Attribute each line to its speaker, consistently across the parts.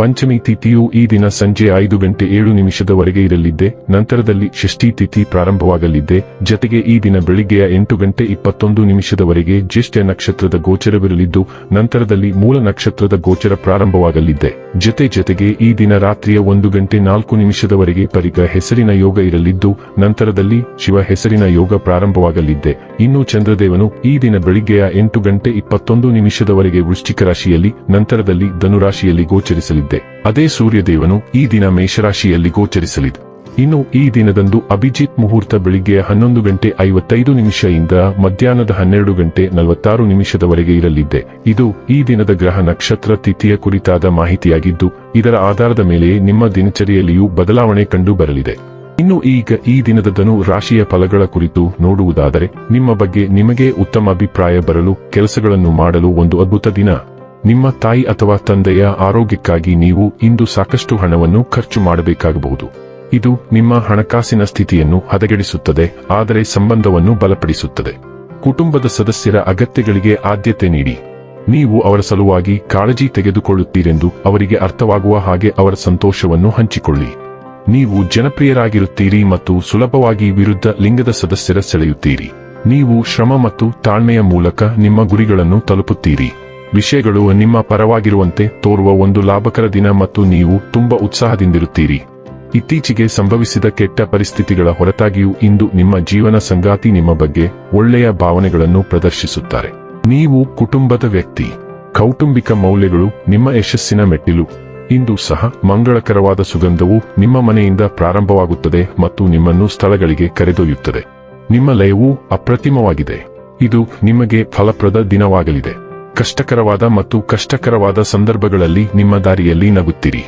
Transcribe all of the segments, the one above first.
Speaker 1: ಪಂಚಮಿ ತಿಥಿಯು ಈ ದಿನ ಸಂಜೆ ಐದು ಗಂಟೆ ಏಳು ನಿಮಿಷದವರೆಗೆ ಇರಲಿದ್ದೆ, ನಂತರದಲ್ಲಿ ಷಷ್ಠಿ ತಿಥಿ ಪ್ರಾರಂಭವಾಗಲಿದ್ದೆ, ಜತೆಗೆ ಈ ದಿನ ಬೆಳಿಗ್ಗೆಯ ಎಂಟು ಗಂಟೆ ಇಪ್ಪತ್ತೊಂದು ನಿಮಿಷದವರೆಗೆ ಜ್ಯೇಷ್ಠ ನಕ್ಷತ್ರದ ಗೋಚರವಿರಲಿದ್ದು, ನಂತರದಲ್ಲಿ ಮೂಲ ನಕ್ಷತ್ರದ ಗೋಚರ ಪ್ರಾರಂಭವಾಗಲಿದ್ದೆ. ಜತೆ ಜತೆಗೆ ಈ ದಿನ ರಾತ್ರಿಯ ಒಂದು ಗಂಟೆ ನಾಲ್ಕು ನಿಮಿಷದವರೆಗೆ ಪರಿಗ ಹೆಸರಿನ ಯೋಗ ಇರಲಿದ್ದು, ನಂತರದಲ್ಲಿ ಶಿವ ಹೆಸರಿನ ಯೋಗ ಪ್ರಾರಂಭವಾಗಲಿದ್ದೆ. ಇನ್ನು ಚಂದ್ರದೇವನು ಈ ದಿನ ಬೆಳಿಗ್ಗೆಯ ಎಂಟು ಗಂಟೆ ಇಪ್ಪತ್ತೊಂದು ನಿಮಿಷದವರೆಗೆ ವೃಶ್ಚಿಕ ರಾಶಿಯಲ್ಲಿ, ನಂತರದಲ್ಲಿ ಧನುರಾಶಿಯಲ್ಲಿ ಗೋಚರಿಸಲಿದ್ದೆ ಅದೇ ಸೂರ್ಯದೇವನು ಈ ದಿನ ಮೇಷರಾಶಿಯಲ್ಲಿ ಗೋಚರಿಸಲಿದೆ. ಇನ್ನು ಈ ದಿನದಂದು ಅಭಿಜಿತ್ ಮುಹೂರ್ತ ಬೆಳಿಗ್ಗೆ ಹನ್ನೊಂದು ಗಂಟೆ ಐವತ್ತೈದು ನಿಮಿಷದಿಂದ ಮಧ್ಯಾಹ್ನದ ಹನ್ನೆರಡು ಗಂಟೆ ನಲವತ್ತಾರು ನಿಮಿಷದವರೆಗೆ ಇರಲಿದ್ದೆ ಇದು ಈ ದಿನದ ಗ್ರಹ ನಕ್ಷತ್ರ ತಿಥಿಯ ಕುರಿತಾದ ಮಾಹಿತಿಯಾಗಿದ್ದು, ಇದರ ಆಧಾರದ ಮೇಲೆ ನಿಮ್ಮ ದಿನಚರಿಯಲ್ಲಿಯೂ ಬದಲಾವಣೆ ಕಂಡು ಬರಲಿದೆ ಇನ್ನು ಈಗ ಈ ದಿನದ ಧನು ರಾಶಿಯ ಫಲಗಳ ಕುರಿತು ನೋಡುವುದಾದರೆ, ನಿಮ್ಮ ಬಗ್ಗೆ ನಿಮಗೆ ಉತ್ತಮ ಅಭಿಪ್ರಾಯ ಬರಲು ಕೆಲಸಗಳನ್ನು ಮಾಡಲು ಒಂದು ಅದ್ಭುತ ದಿನ. ನಿಮ್ಮ ತಾಯಿ ಅಥವಾ ತಂದೆಯ ಆರೋಗ್ಯಕ್ಕಾಗಿ ನೀವು ಇಂದು ಸಾಕಷ್ಟು ಹಣವನ್ನು ಖರ್ಚು ಮಾಡಬೇಕಾಗಬಹುದು. ಇದು ನಿಮ್ಮ ಹಣಕಾಸಿನ ಸ್ಥಿತಿಯನ್ನು ಹದಗೆಡಿಸುತ್ತದೆ, ಆದರೆ ಸಂಬಂಧವನ್ನು ಬಲಪಡಿಸುತ್ತದೆ. ಕುಟುಂಬದ ಸದಸ್ಯರ ಅಗತ್ಯಗಳಿಗೆ ಆದ್ಯತೆ ನೀಡಿ. ನೀವು ಅವರ ಸಲುವಾಗಿ ಕಾಳಜಿ ತೆಗೆದುಕೊಳ್ಳುತ್ತೀರೆಂದು ಅವರಿಗೆ ಅರ್ಥವಾಗುವ ಹಾಗೆ ಅವರ ಸಂತೋಷವನ್ನು ಹಂಚಿಕೊಳ್ಳಿ. ನೀವು ಜನಪ್ರಿಯರಾಗಿರುತ್ತೀರಿ ಮತ್ತು ಸುಲಭವಾಗಿ ವಿರುದ್ಧ ಲಿಂಗದ ಸದಸ್ಯರ ಸೆಳೆಯುತ್ತೀರಿ. ನೀವು ಶ್ರಮ ಮತ್ತು ತಾಳ್ಮೆಯ ಮೂಲಕ ನಿಮ್ಮ ಗುರಿಗಳನ್ನು ತಲುಪುತ್ತೀರಿ. ವಿಷಯಗಳು ನಿಮ್ಮ ಪರವಾಗಿರುವಂತೆ ತೋರುವ ಒಂದು ಲಾಭಕರ ದಿನ ಮತ್ತು ನೀವು ತುಂಬಾ ಉತ್ಸಾಹದಿಂದಿರುತ್ತೀರಿ. ಇತ್ತೀಚೆಗೆ ಸಂಭವಿಸಿದ ಕೆಟ್ಟ ಪರಿಸ್ಥಿತಿಗಳ ಹೊರತಾಗಿಯೂ ಇಂದು ನಿಮ್ಮ ಜೀವನ ಸಂಗಾತಿ ನಿಮ್ಮ ಬಗ್ಗೆ ಒಳ್ಳೆಯ ಭಾವನೆಗಳನ್ನು ಪ್ರದರ್ಶಿಸುತ್ತಾರೆ. ನೀವು ಕುಟುಂಬದ ವ್ಯಕ್ತಿ. ಕೌಟುಂಬಿಕ ಮೌಲ್ಯಗಳು ನಿಮ್ಮ ಯಶಸ್ಸಿನ ಮೆಟ್ಟಿಲು. ಇಂದು ಸಹ ಮಂಗಳಕರವಾದ ಸುಗಂಧವು ನಿಮ್ಮ ಮನೆಯಿಂದ ಪ್ರಾರಂಭವಾಗುತ್ತದೆ ಮತ್ತು ನಿಮ್ಮನ್ನು ಸ್ಥಳಗಳಿಗೆ ಕರೆದೊಯ್ಯುತ್ತದೆ. ನಿಮ್ಮ ಲಯವು ಅಪ್ರತಿಮವಾಗಿದೆ. ಇದು ನಿಮಗೆ ಫಲಪ್ರದ ದಿನವಾಗಲಿದೆ. ಕಷ್ಟಕರವಾದ ಮತ್ತು ಕಷ್ಟಕರವಾದ ಸಂದರ್ಭಗಳಲ್ಲಿ ನಿಮ್ಮ ದಾರಿಯಲ್ಲಿ ನಗುತ್ತೀರಿ.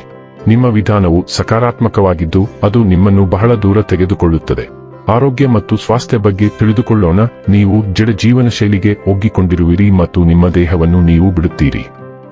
Speaker 1: ನಿಮ್ಮ ವಿಧಾನವು ಸಕಾರಾತ್ಮಕವಾಗಿದ್ದು, ಅದು ನಿಮ್ಮನ್ನು ಬಹಳ ದೂರ ತೆಗೆದುಕೊಳ್ಳುತ್ತದೆ. ಆರೋಗ್ಯ ಮತ್ತು ಸ್ವಾಸ್ಥ್ಯ ಬಗ್ಗೆ ತಿಳಿದುಕೊಳ್ಳೋಣ. ನೀವು ಜಡ ಜೀವನ ಶೈಲಿಗೆ ಒಗ್ಗಿಕೊಂಡಿರುವಿರಿ ಮತ್ತು ನಿಮ್ಮ ದೇಹವನ್ನು ನೀವು ಬಿಡುತ್ತೀರಿ.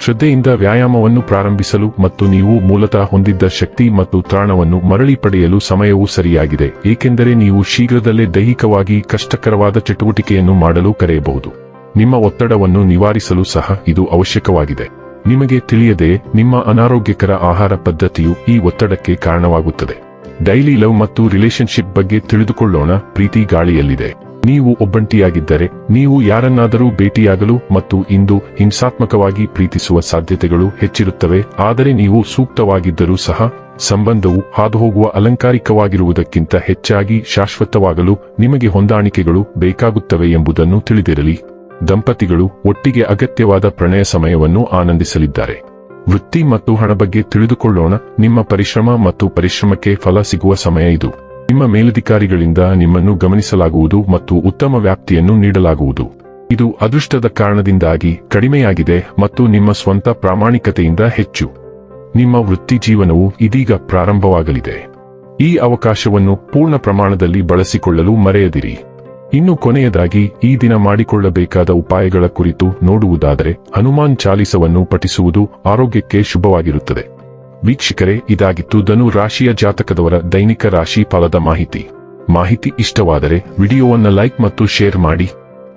Speaker 1: ಶ್ರದ್ಧೆಯಿಂದ ವ್ಯಾಯಾಮವನ್ನು ಪ್ರಾರಂಭಿಸಲು ಮತ್ತು ನೀವು ಮೂಲತಃ ಹೊಂದಿದ್ದ ಶಕ್ತಿ ಮತ್ತು ತ್ರಾಣವನ್ನು ಮರಳಿ ಪಡೆಯಲು ಸಮಯವು ಸರಿಯಾಗಿದೆ, ಏಕೆಂದರೆ ನೀವು ಶೀಘ್ರದಲ್ಲೇ ದೈಹಿಕವಾಗಿ ಕಷ್ಟಕರವಾದ ಚಟುವಟಿಕೆಯನ್ನು ಮಾಡಲು ಕರೆಯಬಹುದು. ನಿಮ್ಮ ಒತ್ತಡವನ್ನು ನಿವಾರಿಸಲು ಸಹ ಇದು ಅವಶ್ಯಕವಾಗಿದೆ. ನಿಮಗೆ ತಿಳಿಯದೆ ನಿಮ್ಮ ಅನಾರೋಗ್ಯಕರ ಆಹಾರ ಪದ್ಧತಿಯು ಈ ಒತ್ತಡಕ್ಕೆ ಕಾರಣವಾಗುತ್ತದೆ. ಡೈಲಿ ಲವ್ ಮತ್ತು ರಿಲೇಶನ್ಶಿಪ್ ಬಗ್ಗೆ ತಿಳಿದುಕೊಳ್ಳೋಣ. ಪ್ರೀತಿ ಗಾಳಿಯಲ್ಲಿದೆ. ನೀವು ಒಬ್ಬಂಟಿಯಾಗಿದ್ದರೆ, ನೀವು ಯಾರನ್ನಾದರೂ ಭೇಟಿಯಾಗಲು ಮತ್ತು ಇಂದು ಹಿಂಸಾತ್ಮಕವಾಗಿ ಪ್ರೀತಿಸುವ ಸಾಧ್ಯತೆಗಳು ಹೆಚ್ಚಿರುತ್ತವೆ. ಆದರೆ ನೀವು ಸೂಕ್ತವಾಗಿದ್ದರೂ ಸಹ, ಸಂಬಂಧವು ಹಾದುಹೋಗುವ ಅಲಂಕಾರಿಕವಾಗಿರುವುದಕ್ಕಿಂತ ಹೆಚ್ಚಾಗಿ ಶಾಶ್ವತವಾಗಲು ನಿಮಗೆ ಹೊಂದಾಣಿಕೆಗಳು ಬೇಕಾಗುತ್ತವೆ ಎಂಬುದನ್ನು ತಿಳಿದಿರಲಿ. ದಂಪತಿಗಳು ಒಟ್ಟಿಗೆ ಅಗತ್ಯವಾದ ಪ್ರಣಯ ಸಮಯವನ್ನು ಆನಂದಿಸಲಿದ್ದಾರೆ. ವೃತ್ತಿ ಮತ್ತು ಹಣ ಬಗ್ಗೆ ತಿಳಿದುಕೊಳ್ಳೋಣ. ನಿಮ್ಮ ಪರಿಶ್ರಮ ಮತ್ತು ಪರಿಶ್ರಮಕ್ಕೆ ಫಲ ಸಿಗುವ ಸಮಯ ಇದು. ನಿಮ್ಮ ಮೇಲಧಿಕಾರಿಗಳಿಂದ ನಿಮ್ಮನ್ನು ಗಮನಿಸಲಾಗುವುದು ಮತ್ತು ಉತ್ತಮ ವ್ಯಾಪ್ತಿಯನ್ನು ನೀಡಲಾಗುವುದು. ಇದು ಅದೃಷ್ಟದ ಕಾರಣದಿಂದಾಗಿ ಕಡಿಮೆಯಾಗಿದೆ ಮತ್ತು ನಿಮ್ಮ ಸ್ವಂತ ಪ್ರಾಮಾಣಿಕತೆಯಿಂದ ಹೆಚ್ಚು. ನಿಮ್ಮ ವೃತ್ತಿ ಜೀವನವು ಇದೀಗ ಪ್ರಾರಂಭವಾಗಲಿದೆ. ಈ ಅವಕಾಶವನ್ನು ಪೂರ್ಣ ಪ್ರಮಾಣದಲ್ಲಿ ಬಳಸಿಕೊಳ್ಳಲು ಮರೆಯದಿರಿ. ಇನ್ನು ಕೊನೆಯದಾಗಿ, ಈ ದಿನ ಮಾಡಿಕೊಳ್ಳಬೇಕಾದ ಉಪಾಯಗಳ ಕುರಿತು ನೋಡುವುದಾದರೆ, ಹನುಮಾನ್ ಚಾಲಿಸವನ್ನು ಪಠಿಸುವುದು ಆರೋಗ್ಯಕ್ಕೆ ಶುಭವಾಗಿರುತ್ತದೆ. ವೀಕ್ಷಕರೇ, ಇದಾಗಿತ್ತು ಧನು ರಾಶಿಯ ಜಾತಕದವರ ದೈನಿಕ ರಾಶಿ ಫಲದ ಮಾಹಿತಿ. ಮಾಹಿತಿ ಇಷ್ಟವಾದರೆ, ವಿಡಿಯೋವನ್ನು ಲೈಕ್ ಮತ್ತು ಶೇರ್ ಮಾಡಿ.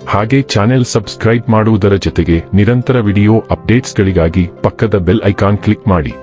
Speaker 1: ಹಾಗೆ ಚಾನೆಲ್ ಸಬ್ಸ್ಕ್ರೈಬ್ ಮಾಡುವುದರ ಜೊತೆಗೆ ನಿರಂತರ ವಿಡಿಯೋ ಅಪ್ಡೇಟ್ಸ್ಗಳಿಗಾಗಿ ಪಕ್ಕದ ಬೆಲ್ ಐಕಾನ್ ಕ್ಲಿಕ್ ಮಾಡಿ.